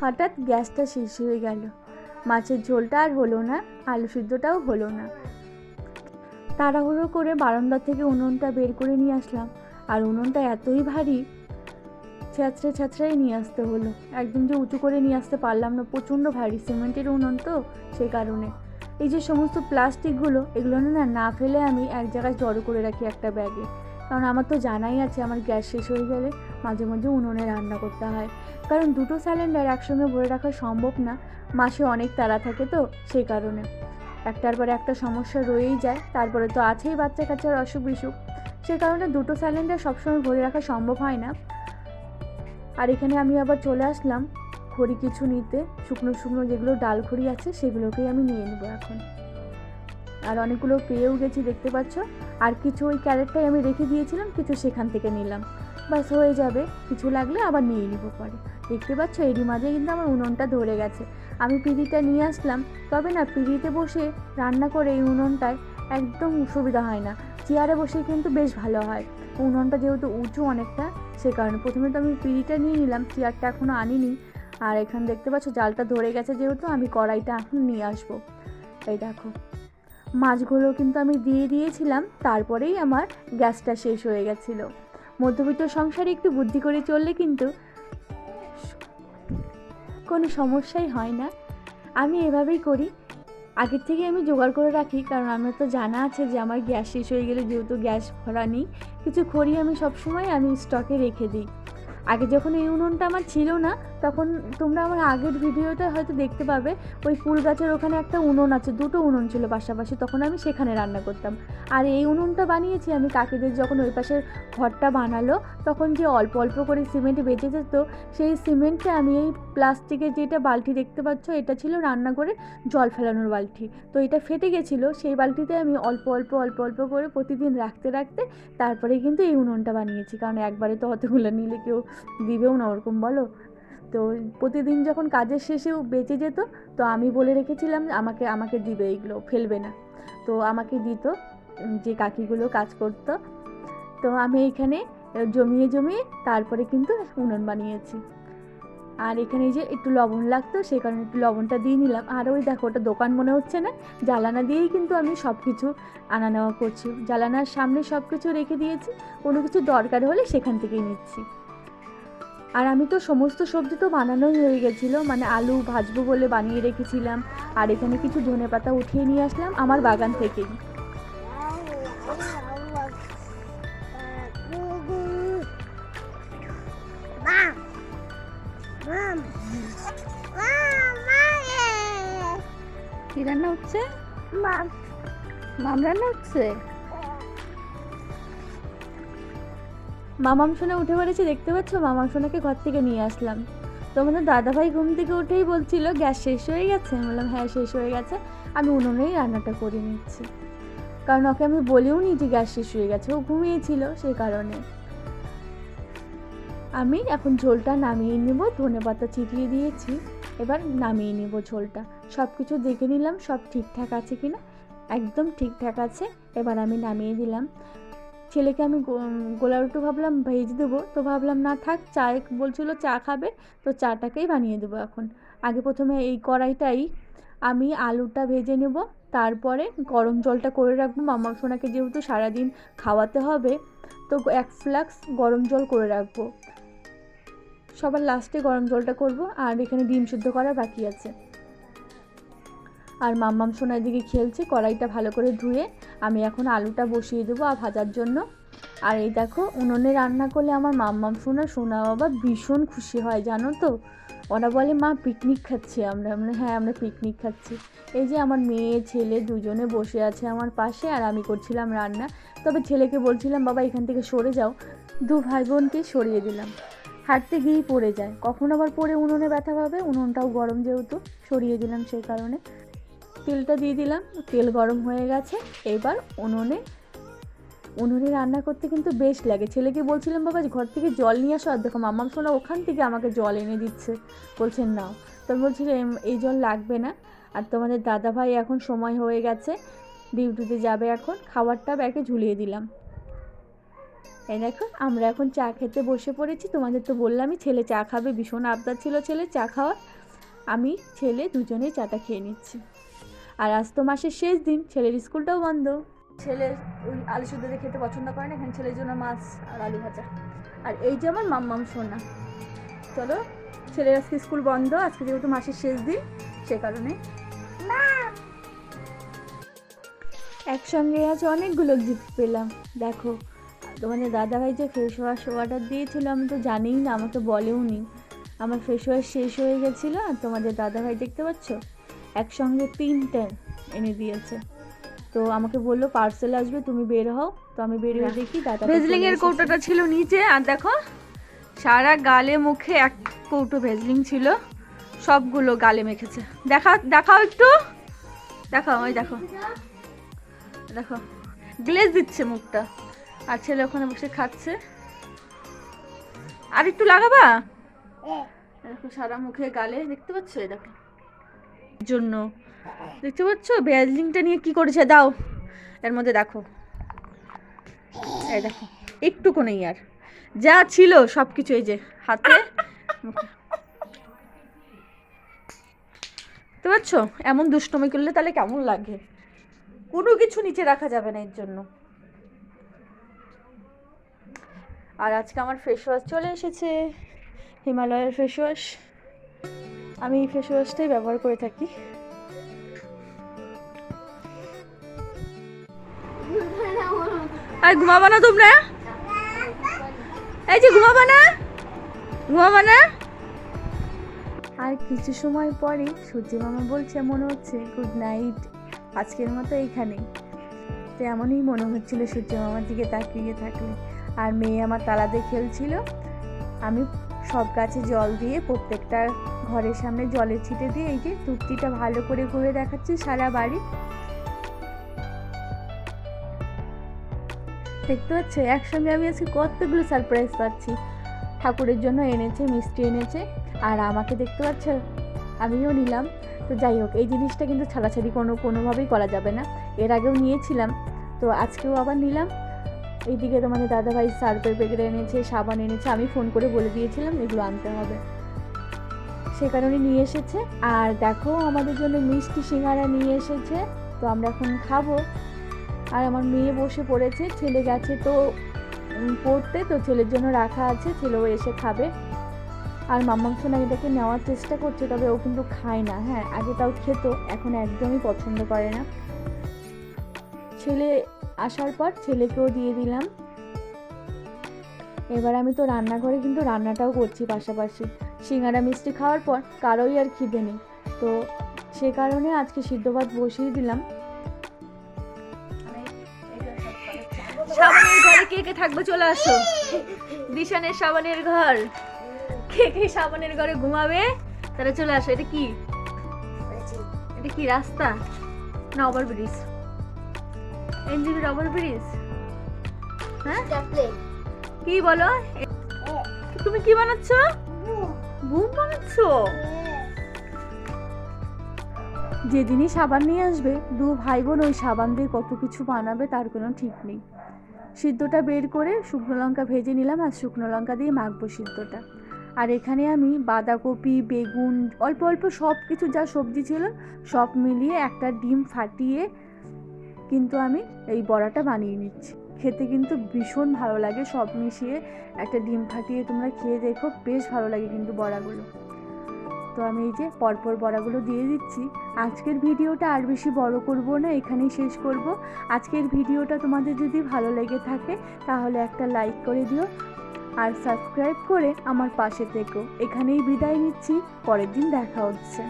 হঠাৎ গ্যাসটা শেষ হয়ে গেল। মাছের ঝোলটা আর হলো না, আলু সিদ্ধটাও হলো না। তাড়াহুড়ো করে বারান্দা থেকে উনুনটা বের করে নিয়ে আসলাম। আর উনুনটা এতই ভারী, ছ্যাঁচড়ে ছ্যাঁচড়াই নিয়ে আসতে হলো। একদম যে উঁচু করে নিয়ে আসতে পারলাম না, প্রচণ্ড ভারী। সিমেন্টের উনুন তো, সে কারণে। এই যে সমস্ত প্লাস্টিকগুলো, এগুলো না না ফেলে আমি এক জায়গায় জড়ো করে রাখি একটা ব্যাগে। কারণ আমার তো জানাই আছে, আমার গ্যাস শেষ হয়ে গেলে মাঝে মাঝে উনুনে রান্না করতে হয়। কারণ দুটো সিলিন্ডার একসঙ্গে ভরে রাখা সম্ভব না, মাসে অনেক তাড়া থাকে তো সেই কারণে। একটার পরে একটা সমস্যা রয়েই যায়, তারপরে তো আছেই বাচ্চা কাচ্চার অসুখ বিসুখ। সেই কারণে দুটো সিলিন্ডার সবসময় ভরে রাখা সম্ভব হয় না। আর এখানে আমি আবার চলে আসলাম, খড়ি কিছু নিতে। শুকনো শুকনো যেগুলো ডাল খড়ি আছে, সেগুলোকেই আমি নিয়ে নেব এখন। আর অনেকগুলো পেয়েও গেছি, দেখতে পাচ্ছ? আর কিছু ওই ক্যারেটটাই আমি রেখে দিয়েছিলাম, কিছু সেখান থেকে নিলাম। বাস হয়ে যাবে। কিছু লাগলে আবার নিয়ে নিব পরে। দেখতে পাচ্ছ, এরই মাঝে কিন্তু আমার উনুনটা ধরে গেছে। আমি পিঁড়িটা নিয়ে আসলাম, তবে না, পিঁড়িতে বসে রান্না করে এই উনুনটায় একদম সুবিধা হয় না। চেয়ারে বসে কিন্তু বেশ ভালো হয়। উনুনটা যেহেতু উঁচু অনেকটা, সে কারণে প্রথমে তো আমি পিঁড়িটা নিয়ে নিলাম, চেয়ারটা এখনও আনিনি। আর এখানে দেখতে পাচ্ছ, জালটা ধরে গেছে যেহেতু, আমি কড়াইটা এখন নিয়ে আসব। এই দেখো। মাছগুলো কিন্তু আমি দিয়ে দিয়েছিলাম, তারপরেই আমার গ্যাসটা শেষ হয়ে গেছিল। মধ্যবিত্ত সংসারে একটু বুদ্ধি করে চললে কিন্তু কোনো সমস্যাই হয় না। আমি এভাবেই করি। আগের থেকে আমি জোগাড় করে রাখি, কারণ আমার তো জানা আছে যে আমার গ্যাস শেষ হয়ে গেলে যেহেতু গ্যাস ভরা নেই, কিছু খড়ি আমি সবসময় আমি স্টকে রেখে দিই। আগে যখন এই উনুনটা আমার ছিল না তখন তোমরা আমার আগের ভিডিওটা হয়তো দেখতে পাবে। ওই ফুল গাছের ওখানে একটা উনুন আছে, দুটো উনুন ছিল পাশাপাশি, তখন আমি সেখানে রান্না করতাম। আর এই উনুনটা বানিয়েছি আমি কাকিদের যখন ওই পাশের ঘরটা বানালো, তখন যে অল্প অল্প করে সিমেন্ট বেঁচে যেত, সেই সিমেন্টে আমি এই প্লাস্টিকের যেটা বালতি দেখতে পাচ্ছ, এটা ছিল রান্না করে জল ফেলানোর বালতি। তো এটা ফেটে গেছিল, সেই বালতিতে আমি অল্প অল্প অল্প অল্প করে প্রতিদিন রাখতে রাখতে তারপরে কিন্তু এই উনুনটা বানিয়েছি। কারণ একবারে তো অতগুলো নিলে কেউ দিবেও না, ওরকম বলো। তো প্রতিদিন যখন কাজের শেষেও বেঁচে যেত, তো আমি বলে রেখেছিলাম আমাকে আমাকে দিবে এইগুলো ফেলবে না। তো আমাকে দিত যে কাকিগুলো কাজ করতো। তো আমি এখানে জমিয়ে জমিয়ে তারপরে কিন্তু উনুন বানিয়েছি। আর এখানে যে একটু লবণ লাগতো সেই কারণে একটু লবণটা দিয়ে নিলাম। আর ওই দেখো, ওটা দোকান মনে হচ্ছে না, জ্বালানা দিয়েই কিন্তু আমি সব কিছু আনা নেওয়া করছি। জ্বালানার সামনে সব কিছু রেখে দিয়েছি, কোনো কিছু দরকার হলে সেখান থেকেই নিচ্ছি। আর আমি তো সমস্ত সবজি তো বানানোই হয়ে গেছিল মানে আলু ভাজবো বলে বানিয়ে রেখেছিলাম আর এখানে কিছু ধনে পাতা উঠিয়ে নিয়ে আসলাম আমার বাগান থেকেই। কি রান্না হচ্ছে? মাম রান্না হচ্ছে? মামাম সোনা উঠে পড়েছে, দেখতে পাচ্ছ? মামাম সোনাকে ঘর থেকে নিয়ে আসলাম। তোমাদের দাদাভাই ঘুম থেকে উঠেই বলছিল, গ্যাস শেষ হয়ে গেছে? আমি বললাম হ্যাঁ শেষ হয়ে গেছে। আমি উনুনেই রান্নাটা করে নিচ্ছি। কারণ ওকে আমি বলেও নি যে গ্যাস শেষ হয়ে গেছে, ও ঘুমিয়েছিল সেই কারণে। আমি এখন ঝোলটা নামিয়ে নেব, ধনে পাতা চিটিয়ে দিয়েছি। এবার নামিয়ে নেব ঝোলটা। সব কিছু দেখে নিলাম, সব ঠিকঠাক আছে কি না একদম ঠিকঠাক আছে। এবার আমি নামিয়ে দিলাম। ছেলেকে আমি গোলা রুটি ভাবলাম, ভেজে দেবো। তো ভাবলাম, না থাক, চা বলছিল, চা খাবে, তো চাটাকেই বানিয়ে দেবো এখন। আগে প্রথমে এই কড়াইটাই আমি আলুটা ভেজে নেব, তারপরে গরম জলটা করে রাখব। মামা সোনাকে যেহেতু সারাদিন খাওয়াতে হবে, তো এক ফ্লাক্স গরম জল করে রাখব। সবার লাস্টে গরম জলটা করব, আর এখানে ডিম সিদ্ধ করা বাকি আছে। আর মাম্মাম সোনার দিকে খেলছে, কড়াইটা ভালো করে ধুয়ে আমি এখন আলুটা বসিয়ে দেবো আর ভাজার জন্য। আর এই দেখো, উনুনে রান্না করলে আমার মাম্মাম সোনা সোনা বাবা ভীষণ খুশি হয়, জানো তো? ওরা বলে, মা পিকনিক খাচ্ছি আমরা। আমরা হ্যাঁ আমরা পিকনিক খাচ্ছি। এই যে আমার মেয়ে, ছেলে দুজনে বসে আছে আমার পাশে আর আমি করছিলাম রান্না। তবে ছেলেকে বলছিলাম, বাবা, এখান থেকে সরে যাও। দু ভাই বোনকে সরিয়ে দিলাম। হাঁটতে গিয়েই পড়ে যায়। কখন আবার পরে উনুনে ব্যথা পাবে? উনুনটাও গরম যেহেতু, সরিয়ে দিলাম সেই কারণে। তেলটা দিয়ে দিলাম, তেল গরম হয়ে গেছে। এবার উনুনে উনুনে রান্না করতে কিন্তু বেশ লাগে। ছেলেকে বলছিলাম, বাবা, ঘর থেকে জল নিয়ে আসো আর দেখো মামাম শোনা, ওখান থেকে আমাকে জল এনে দিচ্ছে। বলছেন নাও তো বলছিলাম এই জল লাগবে না। আর তোমাদের দাদা ভাই এখন সময় হয়ে গেছে, ডিউটিতে যাবে এখন। খাবারটা ব্যাগে ঝুলিয়ে দিলাম। এই দেখো, আমরা এখন চা খেতে বসে পড়েছি। তোমাদের তো বললামই, ছেলে চা খাবে, ভীষণ আবদার ছিল ছেলে, চা খাওয়ার। আমি, ছেলে দুজনেই চাটা খেয়ে নিচ্ছি। আর আজ তো মাসের শেষ দিন ছেলের স্কুলটাও বন্ধ। ছেলে ওই আলু সুদ্ধ খেতে পছন্দ করে না এখানে ছেলের জন্য মাছ আর আলু ভাজা। আর এই যে আমার মাম্মাম সোনা। চলো ছেলের আজকে স্কুল বন্ধ আজকে যেহেতু মাসের শেষ দিন সে কারণে। একসঙ্গে আজ অনেকগুলো গিফট পেলাম। দেখো তোমাদের দাদাভাই যে ফেস ওয়াশ অর্ডার দিয়েছিল আমি তো জানিই না আমাকে বলেও নি আমার ফেস ওয়াশ শেষ হয়ে গেছিল আর তোমাদের দাদাভাই দেখতে পাচ্ছ? একসঙ্গে তিনটে এনে দিয়েছে। তো আমাকে বলল পার্সেল আসবে তুমি বের হও। তো আমি বের হয়ে দেখি দাদা ভেজলিং এর কৌটোটা ছিল নিচে আর দেখো সারা গালে মুখে এক কৌটো ভেজলিং ছিল সবগুলো গালে মেখেছে। দেখা দেখাও একটু। দেখাও ওই দেখো। দেখো গ্লেজ দিচ্ছে মুখটা আর ছেলে ওখানে বসে খাচ্ছে। আর একটু লাগাবা? দেখো সারা মুখে গালে দেখতে পাচ্ছ? দেখো। জন্য। দেখতে পাচ্ছ? ভ্যাজলিংটা নিয়ে কি করেছে? দাও। এর মধ্যে দেখো। দেখো, একটুকু নেই আর। যা ছিল সব কিছু এই যে, হাতে। মুখে বুঝতে পারছ এমন দুষ্টমি করলে তাহলে কেমন লাগে? কোনো কিছু নিচে রাখা যাবে না এর জন্য। আর আজকে আমার ফেস ওয়াশ চলে এসেছে। হিমালয়ের ফেস ওয়াশ আমি এই ফেস ওয়াশটাই ব্যবহার করে থাকি। আর ঘুমাবো না তোমরা? এই যে ঘুমাবো না? ঘুমাবো না? আর কিছু সময় পরে সূর্য মামা বলছে, মনে হচ্ছে গুড নাইট আজকের মতো এইখানেই তো এমনই মনে হচ্ছিল সূর্য মামার দিকে তাকিয়ে থাকলে। আর মেয়ে আমার তালাতে খেলছিল। আমি সব গাছে জল দিয়ে প্রত্যেকটা ঘরের সামনে জলের ছিটে দিয়ে এই যে তুর্তিটা ভালো করে ঘুরে দেখাচ্ছি সারা বাড়ি। দেখতে পাচ্ছ? একসঙ্গে আমি আজকে কতগুলো সারপ্রাইজ পাচ্ছি। ঠাকুরের জন্য এনেছে, মিষ্টি এনেছে, আর আমাকে দেখতে পাচ্ছ? আমিও নিলাম। তো যাই হোক, এই জিনিসটা কিন্তু ছাড়াছাড়ি কোনো, কোনোভাবেই করা যাবে না। এর আগেও নিয়েছিলাম। তো আজকেও আবার নিলাম। এইদিকে তোমাদের দাদাভাই সার্ফের প্যাকেট এনেছে, সাবান এনেছে, আমি ফোন করে বলে দিয়েছিলাম, এগুলো আনতে হবে। সে কারণে নিয়ে এসেছে। আর দেখো, আমাদের জন্য মিষ্টি সিঙ্গারা নিয়ে এসেছে। তো আমরা এখন খাব। আর আমার মেয়ে বসে পড়েছে, ছেলে গেছে তো পড়তে, তো ছেলের জন্য রাখা আছে, ছেলেও এসে খাবে। আর মাম্মাম সোনা এটাকে নেওয়ার চেষ্টা করছে, তবে ও কিন্তু খায় না। হ্যাঁ আগে তাও খেত, এখন একদমই পছন্দ করে না। ছেলে আসার পর ছেলেকেও দিয়ে দিলাম। এবার আমি তো রান্নাঘরে কিন্তু রান্নাটাও করছি পাশাপাশি। সিঙ্গারা মিষ্টি খাওয়ার পর কারোই আর খিদে নেই। তো সে কারণে আজকে সিদ্ধ ভাত বসিয়ে দিলাম। সাবানের ঘরে কে কে থাকবে চলে আসো। দিশানের সাবানের ঘর। কে কে সাবানের ঘরে ঘুমাবে? তারা চলে আসো এটা কি? এটা কি রাস্তা? না ওভার ব্রিজ। এনজিবির ওভার ব্রিজ? হ্যাঁ? কি বলো? তুমি কি বানাচ্ছ? বুম বানাচ্ছ যেদিনই সাবান নিয়ে আসবে, দু ভাই বোন ওই সাবান দিয়ে কত কিছু বানাবে তার কোনো ঠিক নেই। সিদ্ধটা বের করে শুকনো লঙ্কা ভেজে নিলাম আর শুকনো লঙ্কা দিয়ে মাখবো সিদ্ধটা। আর এখানে আমি বাঁধাকপি, বেগুন, অল্প অল্প সব কিছু যা সবজি ছিল সব মিলিয়ে একটা ডিম ফাটিয়ে কিন্তু আমি এই বড়াটা বানিয়ে নিচ্ছি। খেতে কিন্তু ভীষণ ভালো লাগে, সব মিশিয়ে একটা ডিম ফাটিয়ে তোমরা খেয়ে দেখো, বেশ ভালো লাগে কিন্তু বড়াগুলো। তো আমি এই যে পরপর বড়াগুলো দিয়ে দিচ্ছি। আজকের ভিডিওটা আর বেশি বড় করব না, এখানেই শেষ করব। আজকের ভিডিওটা তোমাদের যদি ভালো লেগে থাকে, তাহলে একটা লাইক করে দিও আর সাবস্ক্রাইব করে আমার পাশে থেকো। এখানেই বিদায় নিচ্ছি, পরের দিন দেখা হচ্ছে।